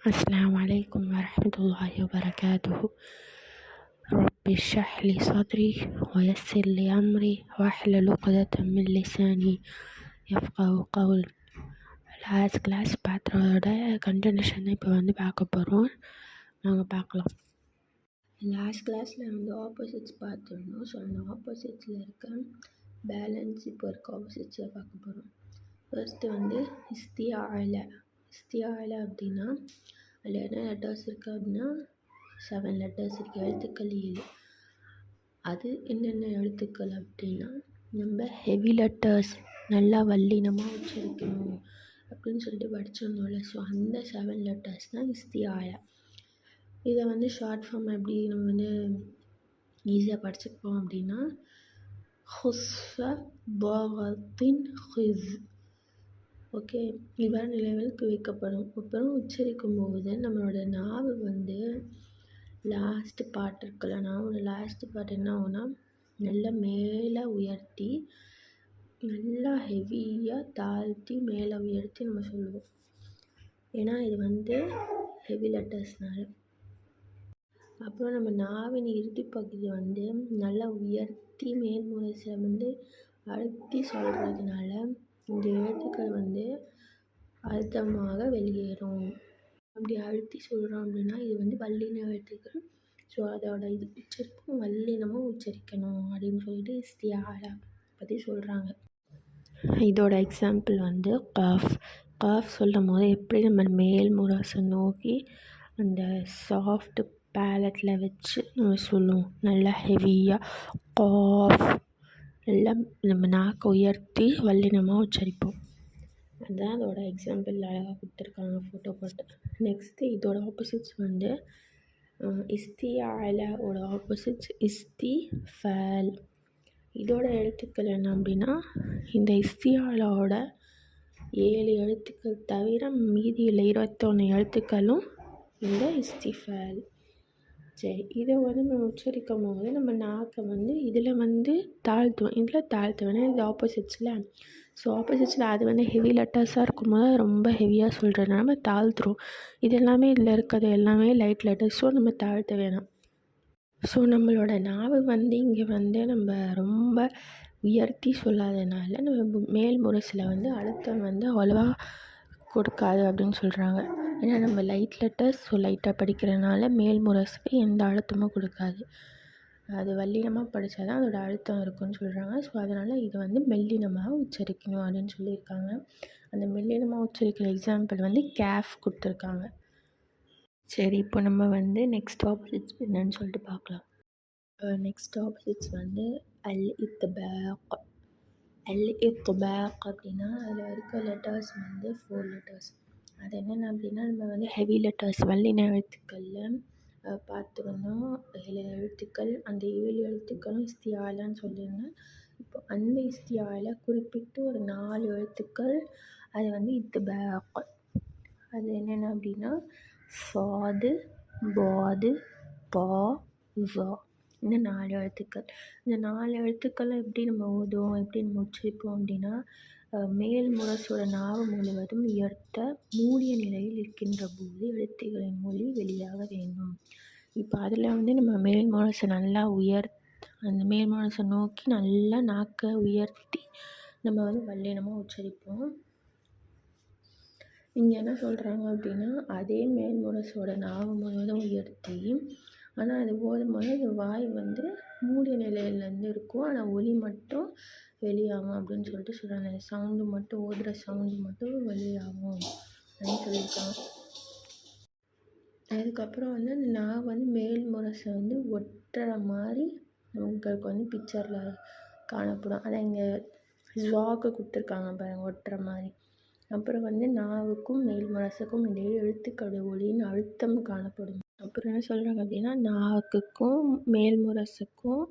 السلام عليكم ورحمة الله وبركاته رب اشرح لي صدري ويسر لي أمري واحلل عقدة من لساني يفقه قول last class பார்த்ததோட continuation இப்போ வந்து பார்க்க போகிறோம் நாங்கள் பார்க்கலாம் லாஸ்ட் கிளாஸில் வந்து ஆப்போசிட்ஸ் பார்த்துருந்தோம் ஸோ அந்த ஆப்போசிட்ஸில் இருக்க பேலன்ஸ் இப்போ இருக்க ஆப்போசிட்ஸில் பார்க்க போகிறோம் ஃபர்ஸ்ட்டு வந்து இஸ்தியால இஸ்தியால அப்படின்னா அதில் என்ன லெட்டர்ஸ் இருக்குது அப்படின்னா செவன் லெட்டர்ஸ் இருக்குது எழுத்துக்கள் ஏழு. அது என்னென்ன எழுத்துக்கள் அப்படின்னா நம்ம ஹெவி லெட்டர்ஸ் நல்லா வல்லினமாக வச்சுருக்கணும் அப்படின்னு சொல்லிட்டு படிச்சிருந்தோம்ல. ஸோ அந்த செவன் லெட்டர்ஸ் தான் இஸ்தியால இதை வந்து ஷார்ட் ஃபார்ம் எப்படி நம்ம வந்து ஈஸியாக படிச்சுப்போம் அப்படின்னா ஹுஸ்ஃப பாகத்தின் ஹிஸ் ஓகே. இவ்வாறு நிலைகள் வைக்கப்படும். அப்புறம் உச்சரிக்கும் போது நம்மளோட நாவு வந்து லாஸ்ட்டு பார்ட் இருக்குல்ல நாவோட லாஸ்ட்டு பார்ட் என்ன ஆகும்னா நல்லா மேலே உயர்த்தி நல்லா ஹெவியாக தாழ்த்தி மேலே உயர்த்தி நம்ம சொல்லுவோம். ஏன்னா இது வந்து ஹெவி லெட்டர்ஸ்னால அப்புறம் நம்ம நாவின் இறுதி பகுதி வந்து நல்லா உயர்த்தி மேல் வந்து அழுத்தி சொல்கிறதுனால இந்த எழுத்துக்கள் வந்து அழுத்தமாக வெளியேறும். அப்படி அழுத்தி சொல்கிறோம் அப்படின்னா இது வந்து வல்லின எழுத்துக்கள். ஸோ அதோட இது உச்சரிப்பும் வல்லினமும் உச்சரிக்கணும் அப்படின்னு சொல்லிட்டு இஸ்தியாலா பற்றி சொல்கிறாங்க இதோட எக்ஸாம்பிள் வந்து காஃப். காஃப் சொல்லும் போது எப்படி நம்ம மேல் முரசை நோக்கி அந்த சாஃப்ட் பேலட்டில் வச்சு நம்ம சொல்லுவோம். நல்லா ஹெவியாக காஃப் நல்லா நம்ம நாக்கை உயர்த்தி வல்லினமாக உச்சரிப்போம். அதுதான் அதோட எக்ஸாம்பிள் அழகாக கொடுத்துருக்காங்க ஃபோட்டோ போட்டு. நெக்ஸ்ட்டு இதோட ஆப்போசிட்ஸ் வந்து இஸ்தியாலோட ஆப்போசிட்ஸ் இஸ்தி ஃபேல் இதோட எழுத்துக்கள் என்ன அப்படின்னா இந்த இஸ்தியாலோட ஏழு எழுத்துக்கள் தவிர மீதியில் இருபத்தொன்று எழுத்துக்களும் இந்த இஸ்திஃபால். சரி இதை வந்து நம்ம உச்சரிக்கும் போது நம்ம நாக்கை வந்து இதில் வந்து தாழ்த்துவோம். இதில் தாழ்த்துவோம் இது ஆப்போசிட்ஸில் ஸோ ஆப்போசிட்ஸில் அது வந்து ஹெவி லெட்டர்ஸாக இருக்கும்போது ரொம்ப ஹெவியாக சொல்கிறதுனால நம்ம தாழ்த்துறோம். இது எல்லாமே இதில் இருக்கிறது எல்லாமே லைட் லெட்டர்ஸ் ஸோ நம்ம தாழ்த்த வேணாம். ஸோ நம்மளோட நாவு வந்து இங்கே வந்து நம்ம ரொம்ப உயர்த்தி சொல்லாதனால நம்ம மேல் முரசில் வந்து அழுத்தம் வந்து அவ்வளோவா கொடுக்காது அப்படின்னு சொல்கிறாங்க ஏன்னா நம்ம லைட் லெட்டர்ஸ் ஸோ லைட்டாக படிக்கிறனால மேல் முரசுக்கு எந்த அழுத்தமும் கொடுக்காது. அது வல்லினமாக படித்தா தான் அதோடய அழுத்தம் இருக்கும்னு சொல்கிறாங்க ஸோ அதனால் இது வந்து மெல்லினமாக உச்சரிக்கணும் அப்படின்னு சொல்லியிருக்காங்க. அந்த மெல்லினமாக உச்சரிக்கிற எக்ஸாம்பிள் வந்து கேஃப் கொடுத்துருக்காங்க. சரி இப்போ நம்ம வந்து நெக்ஸ்ட் ஆப்போசிட்ஸ் என்னன்னு சொல்லிட்டு பார்க்கலாம். நெக்ஸ்ட் ஆப்போசிட்ஸ் வந்து அல் இத்பாக் அல் இத்பாக் அப்படின்னா அதில் இருக்க லெட்டர்ஸ் வந்து ஃபோர் லெட்டர்ஸ் அது என்னென்ன அப்படின்னா நம்ம வந்து ஹெவி லெட்டர்ஸ் வல்லின எழுத்துக்களில் பார்த்துருந்தோம் ஏழு எழுத்துக்கள் அந்த ஏழு எழுத்துக்களும் இஸ்தியாலான்னு சொல்லியிருந்தேன் இப்போ அந்த இஸ்தியாவில் குறிப்பிட்டு ஒரு நாலு எழுத்துக்கள் அது வந்து இத்பாக். அது என்னென்ன அப்படின்னா சாது பாது பா வா இந்த நாலு எழுத்துக்கள். இந்த நாலு எழுத்துக்களை எப்படி நம்ம ஓதுவோம் எப்படி நம்ம உச்சரிப்போம் அப்படின்னா மேல் முரசோட நாவு முழுவதும் உயர்த்த மூடிய நிலையில் இருக்கின்ற போது எழுத்துகளின் மொழி வெளியாக வேண்டும். இப்போ அதில் வந்து நம்ம மேல் முரசை நல்லா உயர் அந்த மேல் முரசை நோக்கி நல்லா நாக்கை உயர்த்தி நம்ம வந்து வல்லினமாக உச்சரிப்போம். இங்கே என்ன சொல்கிறாங்க அப்படின்னா அதே மேல் முரசோட நாவு முழுவதும் உயர்த்தி ஆனால் அது போதும் போது வாய் வந்து மூடிய நிலையிலேருந்து இருக்கும். ஆனால் ஒலி மட்டும் வெளியாகும் அப்படின்னு சொல்லிட்டு சொல்கிறாங்க சவுண்டு மட்டும் ஓதுகிற சவுண்டு மட்டும் வெளியாகும் அப்படின்னு சொல்லியிருக்காங்க. அதுக்கப்புறம் வந்து அந்த நான் வந்து மேல் முரசை வந்து ஒட்டுற மாதிரி உங்களுக்கு வந்து பிக்சரில் காணப்படும். அதை இங்கே ஜாக்கு கொடுத்துருக்காங்க பாருங்கள் ஒட்டுற மாதிரி. அப்புறம் வந்து நாவுக்கும் மேல் மனசுக்கும் இடையே எழுத்துக்களுடைய ஒளியின் அழுத்தம் காணப்படும். அப்புறம் என்ன சொல்கிறாங்க அப்படின்னா நாக்குக்கும் மேல் முரசுக்கும்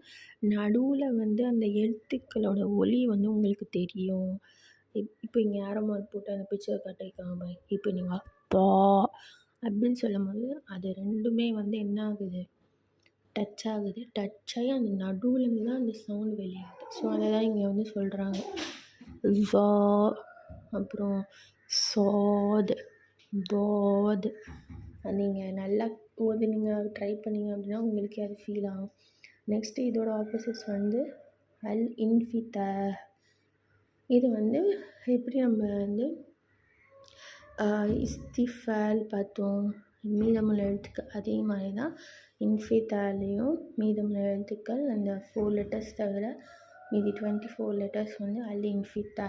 நடுவில் வந்து அந்த எழுத்துக்களோட ஒலி வந்து உங்களுக்கு தெரியும். இப் இப்போ இங்கே யாரோ மார்க் போட்டு அந்த பிக்சர் காட்டியிருக்காங்க இப்போ நீங்கள் பா அப்படின்னு சொல்லும்போது அது ரெண்டுமே வந்து என்ன ஆகுது? டச் ஆகுது. டச் ஆகி அந்த நடுவுலேருந்து தான் அந்த சவுண்ட் வெளியாகுது. ஸோ அதை தான் இங்கே வந்து சொல்கிறாங்க சா அப்புறம் சாத் தோத் நீங்கள் நல்லா ஓதுனீங்க ட்ரை பண்ணீங்க அப்படின்னா உங்களுக்கே அது ஃபீல் ஆகும். நெக்ஸ்ட்டு இதோட ஆப்போசிட்ஸ் வந்து அல் இன்ஃபித இது வந்து எப்படி நம்ம வந்து இஸ்திஃபால் பார்த்தோம். மீதமுள்ள எழுத்துக்கள் அதே மாதிரி தான் இன்ஃபித்தாலேயும் மீதமுள்ள எழுத்துக்கள் அந்த ஃபோர் லெட்டர்ஸ் தவிர மீதி டுவெண்ட்டி ஃபோர் லெட்டர்ஸ் வந்து அல் இன்ஃபித்தா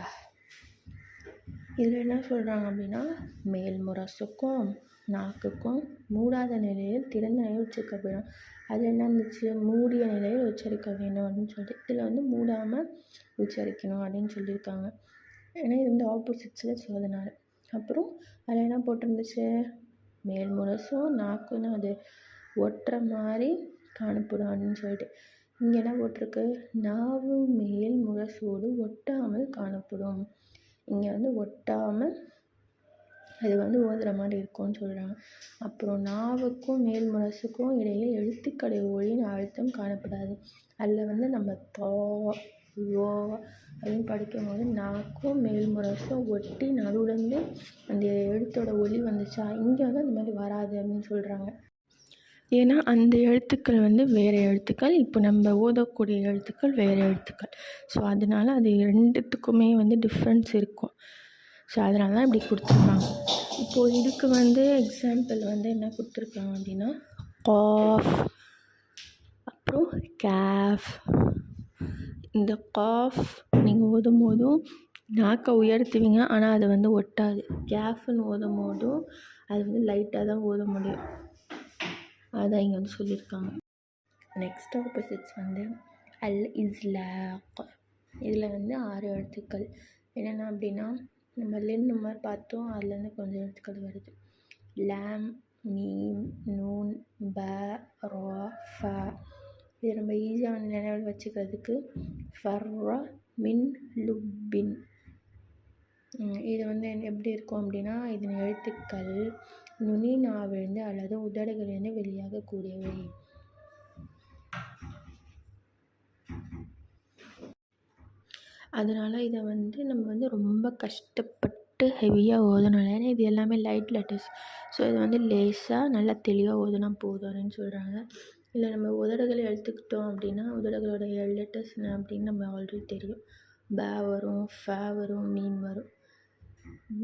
இதில் என்ன சொல்கிறாங்க அப்படின்னா மேல்முரசுக்கும் நாக்குக்கும் மூடாத நிலையில் திறந்த நிலையில் உச்சரிக்க வேணும். அதில் என்ன இருந்துச்சு? மூடிய நிலையில் உச்சரிக்க வேண்டும் அப்படின்னு சொல்லிட்டு இதில் வந்து மூடாமல் உச்சரிக்கணும் அப்படின்னு சொல்லியிருக்காங்க. ஏன்னா இது வந்து ஆப்போசிட்ஸில் சொல்லுறதுனால அப்புறம் அதில் என்ன போட்டிருந்துச்சு? மேல் முரசும் நாக்கும் தான் அது ஒட்டுற மாதிரி காணப்படும் அப்படின்னு சொல்லிட்டு. இங்கே என்ன போட்டிருக்கு? நாவு மேல் முரசோடு ஒட்டாமல் காணப்படும். இங்கே வந்து ஒட்டாமல் அது வந்து ஓதுகிற மாதிரி இருக்கும்னு சொல்கிறாங்க அப்புறம் நாவுக்கும் மேல் முரசுக்கும் இடையே எழுத்துக்களை ஒளியின் அழுத்தம் காணப்படாது. அதில் வந்து நம்ம தா ஓ அப்படின்னு படிக்கும்போது நாக்கும் மேல் முரசும் ஒட்டி நடுவுலேருந்து அந்த எழுத்தோட ஒலி வந்துச்சா? இங்கே வந்து அந்த மாதிரி வராது அப்படின்னு சொல்கிறாங்க ஏன்னா அந்த எழுத்துக்கள் வந்து வேறு எழுத்துக்கள். இப்போ நம்ம ஓதக்கூடிய எழுத்துக்கள் வேறு எழுத்துக்கள். ஸோ அதனால அது ரெண்டுத்துக்குமே வந்து டிஃப்ரென்ஸ் இருக்கும். ஸோ அதனால தான் இப்படி கொடுத்துருக்காங்க. இப்போது இதுக்கு வந்து எக்ஸாம்பிள் வந்து என்ன கொடுத்துருக்காங்க அப்படின்னா காஃப் அப்புறம் கேஃப் இந்த காஃப் நீங்கள் ஓதும் போதும் நாக்கை உயர்த்துவீங்க ஆனால் அது வந்து ஒட்டாது. கேஃப்னு ஓதும் போதும் அது வந்து லைட்டாக தான் ஓத முடியும். அதான் இங்கே வந்து சொல்லியிருக்காங்க. நெக்ஸ்ட் ஆப்போசிட்ஸ் வந்து அல் இஸ்லாக் இதில் வந்து ஆறு எழுத்துக்கள். என்னென்ன அப்படின்னா நம்ம லென் மாதிரி பார்த்தோம் அதுலேருந்து கொஞ்சம் எழுத்துக்கள் வருது. லாம் மீம் நூன் ப ரா ஃப. இது நம்ம ஈஸியாக வந்து நினைவில் வச்சுக்கிறதுக்கு ஃபர்ரா மின் லுப்பின் இது வந்து எப்படி இருக்கும் அப்படின்னா இதன் எழுத்துக்கள் நுனி நாவிலிருந்து அல்லது உதடுகளிலிருந்து வெளியாகக்கூடியவை. அதனால் இதை வந்து நம்ம வந்து ரொம்ப கஷ்டப்பட்டு ஹெவியாக ஓதணும். ஏன்னா இது எல்லாமே லைட் லெட்டர்ஸ் ஸோ இது வந்து லேசாக நல்லா தெளிவாக ஓதுனா போதும் அப்படின்னு சொல்கிறாங்க இல்லை நம்ம உதடுகளை எடுத்துக்கிட்டோம் அப்படின்னா உதடுகளோட ஏழு லெட்டர்ஸ் என்ன அப்படின்னு நம்ம ஆல்ரெடி தெரியும். ப வரும் ஃப வரும் மீன் வரும்.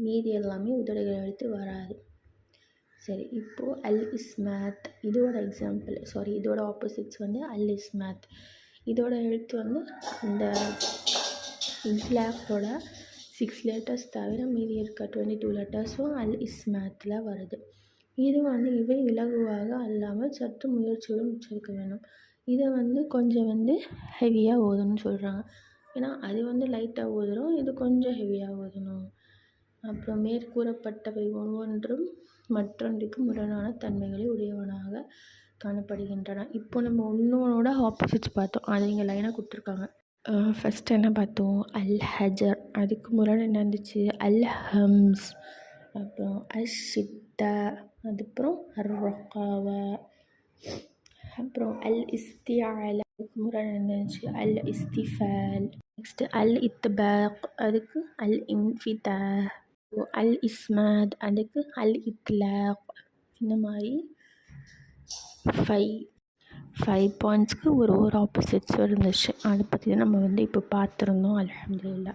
மீதி எல்லாமே உதடுகளை எழுத்து வராது. சரி இப்போது அல் இஸ்மேத் இதோட எக்ஸாம்பிள் சாரி இதோட ஆப்போசிட்ஸ் வந்து அல் இஸ்மேத் இதோட எழுத்து வந்து இந்த இஸ்லாஃபோட சிக்ஸ் லெட்டர்ஸ் தவிர மீதி இருக்க டுவெண்ட்டி டூ லெட்டர்ஸும் அல் இஸ்மேத்தில் வருது. இது வந்து இவை இலகுவாக அல்லாமல் சற்று முயற்சியுடன் உச்சரிக்க வேண்டும். இதை வந்து கொஞ்சம் வந்து ஹெவியாக ஓதணும்னு சொல்கிறாங்க ஏன்னா அது வந்து லைட்டாக ஓதுறோம் இது கொஞ்சம் ஹெவியாக ஓதணும். அப்புறம் மேற்கூறப்பட்டவை ஒவ்வொன்றும் மற்றொன்றுக்கு முரணான தன்மைகளை உடையவனாக காணப்படுகின்றன. இப்போ நம்ம ஒன்றோட ஆப்போசிட்ஸ் பார்த்தோம். அது இங்கே லைனாக கொடுத்துருக்காங்க. ஃபஸ்ட்டு என்ன பார்த்தோம்? அல் ஹஜர். அதுக்கு முன்னாடி என்ன இருந்துச்சு? அல் ஹம்ஸ். அப்புறம் அஷித்தா அதுக்கப்புறம் அர் அப்புறம் அல் இஸ்தியால. அதுக்கு முன்னாடி இருந்துச்சு? அல் இஸ்திஃபால். நெக்ஸ்ட்டு அல் இத்பாக். அதுக்கு அல் இன்ஃபிதா. அல் இஸ்மாத். அதுக்கு அல் இத்லாக். இந்த மாதிரி ஃபை. ஃபைவ் பாயிண்ட்ஸ்க்கு ஒரு ஒரு ஆப்போசிட்ஸும் இருந்துச்சு. அதை பற்றி தான் நம்ம வந்து இப்போ பார்த்துருந்தோம் அலமதுல்லா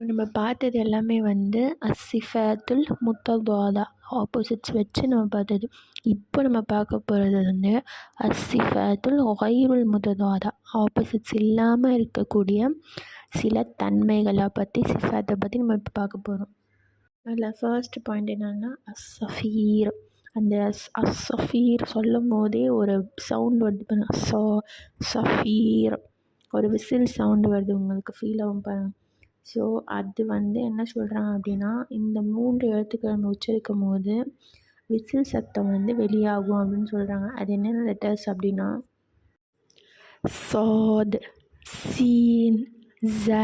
நம்ம பார்த்தது எல்லாமே வந்து அசிஃபத்துல் முத்தத்வாதா ஆப்போசிட்ஸ் வச்சு நம்ம பார்த்தது. இப்போ நம்ம பார்க்க போகிறது வந்து அசிஃபத்துல் ஒயிருல் முத்தத்வாதா ஆப்போசிட்ஸ் இல்லாமல் இருக்கக்கூடிய சில தன்மைகளை பற்றி சிஃபாத்தை பற்றி நம்ம இப்போ பார்க்க போகிறோம் அதில் ஃபர்ஸ்ட் பாயிண்ட் என்னென்னா அசஃபீர். அந்த அஸ்ஸஃபீர் சொல்லும் போதே ஒரு சவுண்ட் வருது பாருங்கள் சா சஃபீர். ஒரு விசில் சவுண்டு வருது உங்களுக்கு ஃபீல் ஆகும் பாருங்க. ஸோ அது வந்து என்ன சொல்கிறாங்க அப்படின்னா இந்த மூன்று எழுத்துக்களை நம்ம உச்சரிக்கும் போது விசில் சத்தம் வந்து வெளியாகும் அப்படின்னு சொல்கிறாங்க அது என்னென்ன லெட்டர்ஸ் அப்படின்னா சாத் சீன் ஜ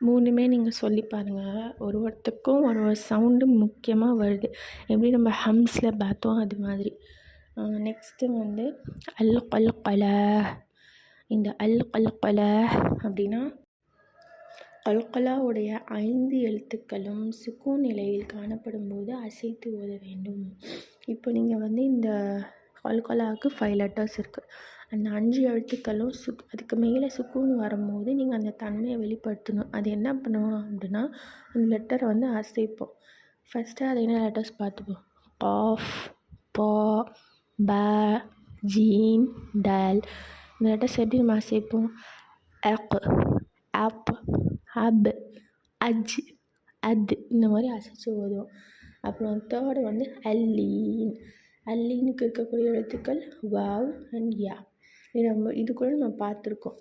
மூணுமே நீங்கள் சொல்லி பாருங்கள் ஒரு ஒருத்தருக்கும் ஒரு ஒரு சவுண்டு முக்கியமாக வருது. எப்படி நம்ம ஹம்ஸில் பார்த்தோம் அது மாதிரி. நெக்ஸ்ட்டு வந்து அல் கல் கல இந்த அல் கல் கல அப்படின்னா கல்கலாவுடைய ஐந்து எழுத்துக்களும் சுக்கூன் நிலையில் காணப்படும் போது அசைத்து ஓத வேண்டும். இப்போ நீங்கள் வந்து இந்த கல்கலாவுக்கு ஃபைவ் லெட்டர்ஸ் இருக்குது அந்த அஞ்சு எழுத்துக்களும் சுக் அதுக்கு மேலே சுக்குன்னு வரும்போது நீங்கள் அந்த தன்மையை வெளிப்படுத்தணும். அது என்ன பண்ணுவோம் அப்படின்னா அந்த லெட்டரை வந்து அசைப்போம். ஃபஸ்ட்டு அது என்ன லெட்டர்ஸ் பார்த்துப்போம். பாஃப் பா ப ஜீம் டல். இந்த லெட்டர்ஸ் எப்படி நம்ம அசைப்போம்? அக் அப் அப் அஜ் அத் இந்த மாதிரி அசைச்சு ஓதுவோம். அப்புறம் தேர்டு வந்து அல்லீன். அல்லீனுக்கு இருக்கக்கூடிய எழுத்துக்கள் வாவ் அண்ட் யா. இது நம்ம இது கூட நம்ம பார்த்துருக்கோம்.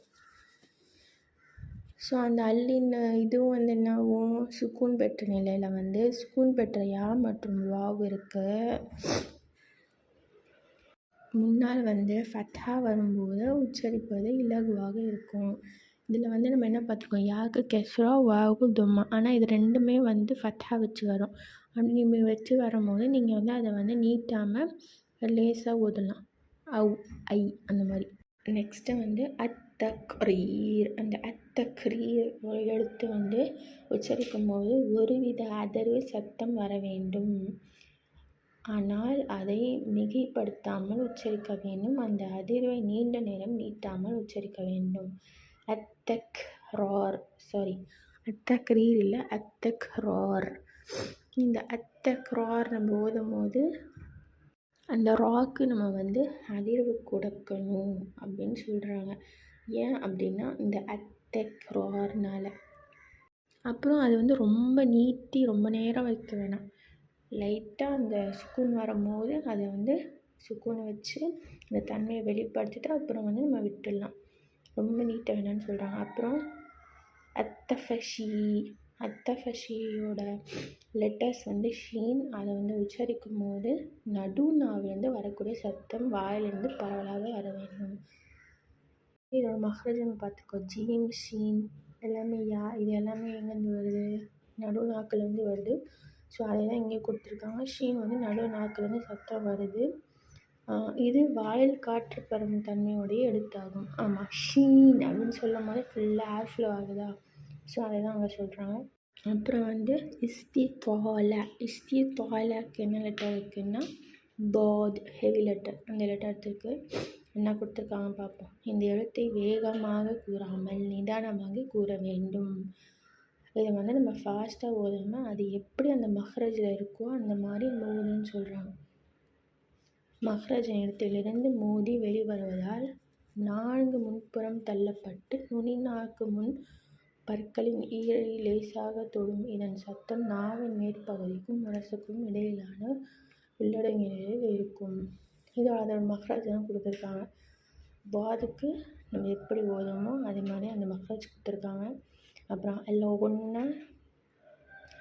ஸோ அந்த அல்லின் இதுவும் வந்து என்ன ஆகும் சுக்கூன் பெற்ற நிலையில் வந்து சுக்கூன் பெற்ற யா மற்றும் வாவ் இருக்கு முன்னால் வந்து ஃபத்தா வரும்போது உச்சரிப்பது இலகுவாக இருக்கும். இதில் வந்து நம்ம என்ன பார்த்துருக்கோம்? யாவுக்கு கெஸ்ரா வாவுக்கு தும்மா. ஆனால் இது ரெண்டுமே வந்து ஃபத்தா வச்சு வரும். அப்படி வச்சு வரும்போது நீங்கள் வந்து அதை வந்து நீட்டாமல் லேசாக ஓதலாம் அவு ஐ அந்த மாதிரி. நெக்ஸ்ட்டு வந்து அத்தக்ரீர் அந்த அத்தக்ரீர் ஒரு எழுத்து வந்து உச்சரிக்கும் போது ஒருவித அதிர்வு சத்தம் வர வேண்டும். ஆனால் அதை மிகைப்படுத்தாமல் உச்சரிக்க வேண்டும். அந்த அதிர்வை நீண்ட நேரம் நீட்டாமல் உச்சரிக்க வேண்டும். அத்தக் ரார் சாரி அத்தக்ரீர் இல்லை அத்தக் ரார் இந்த அத்தக் ரார் நம்ம ஓதும் போது அந்த ராக்கு நம்ம வந்து அதிர்வு கொடுக்கணும் அப்படின்னு சொல்கிறாங்க ஏன் அப்படின்னா இந்த அத்தக் ரார்னால் அப்புறம் அது வந்து ரொம்ப நீட்டி ரொம்ப நேரம் வைக்க வேணாம். லைட்டாக அந்த சுக்குன் வரும்போது அதை வந்து சுக்குனை வச்சு அந்த தன்மையை வெளிப்படுத்திட்டு அப்புறம் வந்து நம்ம விட்டுடலாம். ரொம்ப நீட்டாக வேணாம்னு சொல்கிறாங்க அப்புறம் அத்தஃபஷி அத்தஃபஷியோட லெட்டர்ஸ் வந்து ஷீன் அதை வந்து உச்சரிக்கும் போது நடு நாவிலேருந்து வரக்கூடிய சத்தம் வாயிலேருந்து பரவலாக வர வேண்டும். இதோட மஹ்ரஜம் பார்த்துக்கோ. ஜீம் ஷீன் எல்லாமே யா இது எல்லாமே எங்கேருந்து வருது? நடு நாக்குலேருந்து வருது. ஸோ அதை தான் இங்கே கொடுத்துருக்காங்க. ஷீன் வந்து நடு நாக்குலேருந்து சத்தம் வருது இது வாயில் காற்று பெறும் தன்மையோடைய எழுத்தாகும். ஆமாம் ஷீன் அப்படின்னு சொல்லும் போது ஃபுல்லாக ஏர் ஃப்ளோ ஆகுதா? ஸோ அதை தான் அங்கே சொல்கிறாங்க அப்புறம் வந்து இஸ்தித்வாலா. இஸ்தித்வாலாக்கு என்ன லெட்டர் இருக்குன்னா பாத் ஹெவி லெட்டர் அந்த லெட்டருக்கு என்ன கொடுத்துருக்காங்க பார்ப்போம். இந்த எழுத்தை வேகமாக கூறாமல் நிதானமாக கூற வேண்டும். இதை வந்து நம்ம ஃபாஸ்ட்டாக ஓதாமல் அது எப்படி அந்த மஹ்ரஜில் இருக்கோ அந்த மாதிரி நம்ம சொல்கிறாங்க மஹ்ரஜ் இடத்திலிருந்து மோதி வெளிவருவதால் நான்கு முன்புறம் தள்ளப்பட்டு நுனிநாக்கு முன் பற்களின் ஈரலை லேசாக தொடும் இதன் சத்தம் நாவின் மேற்பகுதிக்கும் மனசுக்கும் இடையிலான உள்ளடங்கிய நிலையில் இருக்கும். இது அதோட மஹ்ரஜ் தான் கொடுத்துருக்காங்க. வாதுக்கு நம்ம எப்படி ஓதுமோ அதே மாதிரி அந்த மஹ்ரஜ் கொடுத்துருக்காங்க. அப்புறம் அதில் ஒன்று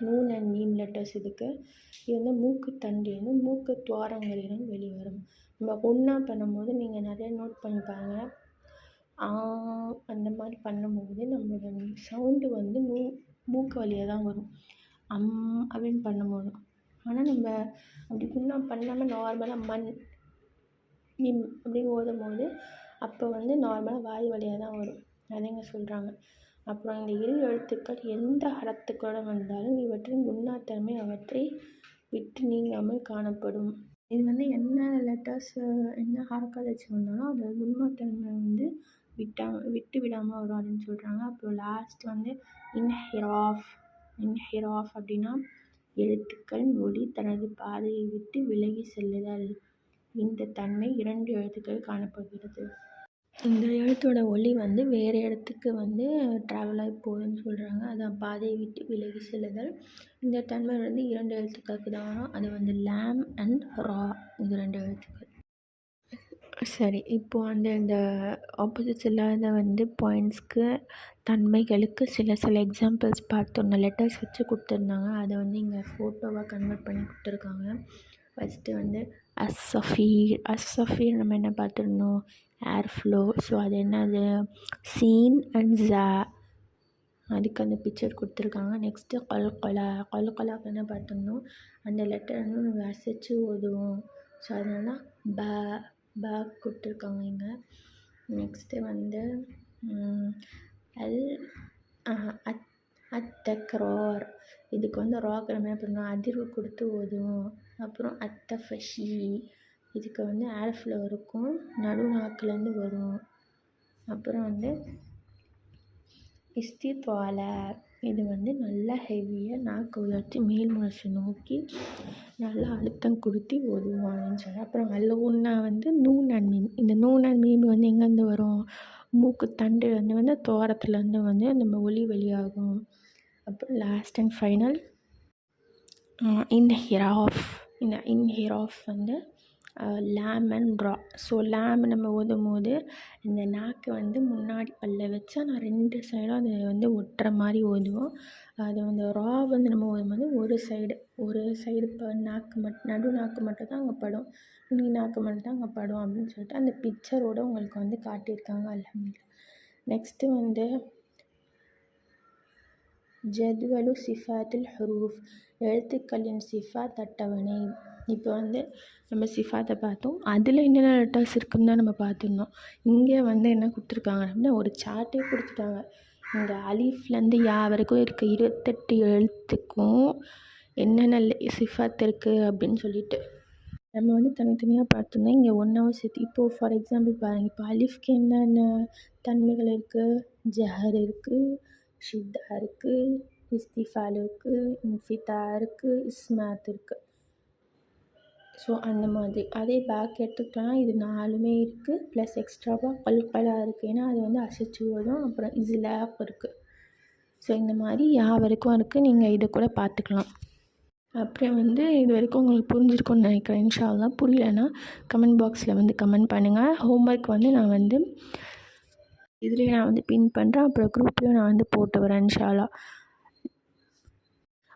நூன் அண்ட் மீம் லெட்டர்ஸ் இதுக்கு. இது வந்து மூக்குத்தண்டிலிருந்து மூக்கு துவாரங்களிலும் வெளிவரும். நம்ம ஒன்றா பண்ணும்போது நீங்கள் நிறைய நோட் பண்ணி பாருங்கள் அந்த மாதிரி பண்ணும்போது நம்மளோட சவுண்டு வந்து மூ மூக்கு வழியாக தான் வரும். அம் அப்படின்னு பண்ணும்போது. ஆனால் நம்ம அப்படி குன்னா பண்ணாமல் நார்மலாக மண் மிம் அப்படின்னு ஓதும்போது அப்போ வந்து நார்மலாக வாய் வழியாக தான் வரும். அதைங்க சொல்கிறாங்க அப்புறம் இந்த இரு எழுத்துக்கள் எந்த ஹரத்துக்களுடன் வந்தாலும் இவற்றின் குண்ணாத்தன்மை அவற்றை விட்டு நீங்காமல் காணப்படும். இது வந்து என்ன லெட்டர்ஸ் என்ன ஹரக்கால் வச்சு வந்தாலும் அதோட குண்மாத்தன்மை வந்து விட்டா விட்டு விடாமல் வரும் அப்படின்னு சொல்கிறாங்க அப்புறம் லாஸ்ட் வந்து இன்ஹிராஃப் இன்ஹிராஃப் அப்படின்னா எழுத்துக்கள் மொழி தனது பாதையை விட்டு விலகி செல்லுதல். இந்த தன்மை இரண்டு எழுத்துக்கள் காணப்படுகிறது. இந்த எழுத்தோட ஒலி வந்து வேறு இடத்துக்கு வந்து ட்ராவல் ஆகி போகுதுன்னு சொல்கிறாங்க அதான் பாதையை விட்டு விலகி செல்லுதல். இந்த தன்மை வந்து இரண்டு எழுத்துக்களுக்கு தான் வரும். அது வந்து லேம் அண்ட் ரா இது ரெண்டு எழுத்துக்கள். சரி. இப்போது அந்த இந்த ஆப்போசிட்ஸ் இல்லாத வந்து பாயிண்ட்ஸ்க்கு தன்மைகளுக்கு சில சில எக்ஸாம்பிள்ஸ் பார்த்தோம் லெட்டர்ஸ் வச்சு கொடுத்துருந்தாங்க. அதை வந்து இங்கே ஃபோட்டோவாக கன்வெர்ட் பண்ணி கொடுத்துருக்காங்க. ஃபஸ்ட்டு வந்து அஸ்ஸஃபீர் அஸ்ஸஃபீர் நம்ம என்ன பார்த்துருந்தோம்? ஏர் ஃப்ளோ ஸோ அது என்னது? சீன் அண்ட் ஜா அதுக்கு அந்த பிக்சர் கொடுத்துருக்காங்க. நெக்ஸ்ட்டு கொல்கொலா கொல்கொலாக்கு என்ன பார்த்துருந்தோம்? அந்த லெட்டர் வந்து நம்ம அசைச்சு ஓதுவோம். ஸோ அதனால ப பேக் கொடுத்துருக்காங்க இங்கே நெக்ஸ்ட்டு வந்து எல் அத் அத்தக்ரார். இதுக்கு வந்து ராக்கு நம்ம என்ன பண்ணணும்? அதிர்வு கொடுத்து ஓதுவோம். அப்புறம் அத்தஃபஷி. இதுக்கு வந்து ஆல்ஃபில் இருக்கும். நடு நாக்குலேருந்து வரும். அப்புறம் வந்து இஸ்தித்வால இது வந்து நல்லா ஹெவியாக நாக்கு உலர்த்தி மேல் முரசை நோக்கி நல்லா அழுத்தம் கொடுத்து ஓதுவாங்கன்னு சொல்லி. அப்புறம் அல்லுன்னா வந்து நூன் அண்ட் மீம் இந்த நூன் அண்ட் மீம் வந்து எங்கேருந்து வரும்? மூக்கு தண்டு வந்து வந்து தோரத்துலேருந்து வந்து நம்ம ஒளி வெளியாகும் அப்புறம் லாஸ்ட் அண்ட் ஃபைனல் இன் ஹிராஃப் இந்த இன் ஹிராஃப் வந்து லேமன் ட்ரா ரா ஸோ லேம் நம்ம ஓதும் போது இந்த நாக்கு வந்து முன்னாடி பல்ல வச்சா நான் ரெண்டு சைடும் அது வந்து ஒட்டுற மாதிரி ஓதுவோம் அது வந்து ரா வந்து நம்ம ஓதும் போது ஒரு சைடு ஒரு சைடு இப்போ நாக்கு மட் நடு நாக்கு மட்டும் தான் அங்கே படும் நீ நாக்கு மட்டும் தான் அங்கே படும் அப்படின்னு சொல்லிட்டு அந்த பிக்சரோட உங்களுக்கு வந்து காட்டியிருக்காங்க அல்ஹம்துலில்லாஹ் நெக்ஸ்ட்டு வந்து ஜத்வலு சிஃபாத்தில் ஹரூஃப் எழுத்துக்களின் சிஃபா அட்டவணை இப்போ வந்து நம்ம சிஃபாத்தை பார்த்தோம். அதில் என்னென்ன லெட்டர்ஸ் இருக்குன்னு தான் நம்ம பார்த்துருந்தோம் இங்கே வந்து என்ன கொடுத்துருக்காங்க அப்படின்னா ஒரு சார்ட்டே கொடுத்துட்டாங்க. இந்த அலீஃப்லேருந்து யா வரைக்கும் இருக்க. இருபத்தெட்டு எழுத்துக்கும் என்னென்ன சிஃபாத் இருக்குது அப்படின்னு சொல்லிட்டு. நம்ம வந்து தனித்தனியாக பார்த்தோம்னா இங்கே ஒன்றாவும் சேர்த்து இப்போது ஃபார் எக்ஸாம்பிள் பாருங்கள் இப்போ அலிஃப்க்கு என்னென்ன தன்மைகள் இருக்குது ஜஹர் இருக்குது ஷித்தா இருக்குது இஸ்திஃபால் இருக்குது இன்ஃபிதா இருக்குது இஸ்மாத் இருக்குது ஸோ அந்த மாதிரி. அதே பேக் எடுத்துக்கிட்டோன்னா இது நாலுமே இருக்குது ப்ளஸ் எக்ஸ்ட்ராவாக பல்பலாக இருக்குது ஏன்னா அது வந்து அசைச்சு விடும் அப்புறம் இஸ்லாப் இருக்குது ஸோ இந்த மாதிரி யா வரைக்கும் இருக்குது நீங்கள் இதை கூட பார்த்துக்கலாம். அப்புறம் வந்து இது வரைக்கும் உங்களுக்கு புரிஞ்சிருக்கும்னு நினைக்கிறேன். இன்ஷா புரியலன்னா புரியலைன்னா கமெண்ட் பாக்ஸில் வந்து கமெண்ட் பண்ணுங்கள் ஹோம்ஒர்க் வந்து நான் வந்து இதுலேயே நான் வந்து பின் பண்ணுறேன் அப்புறம் குரூப்லேயும் நான் வந்து போட்டு வரேன் இன்ஷா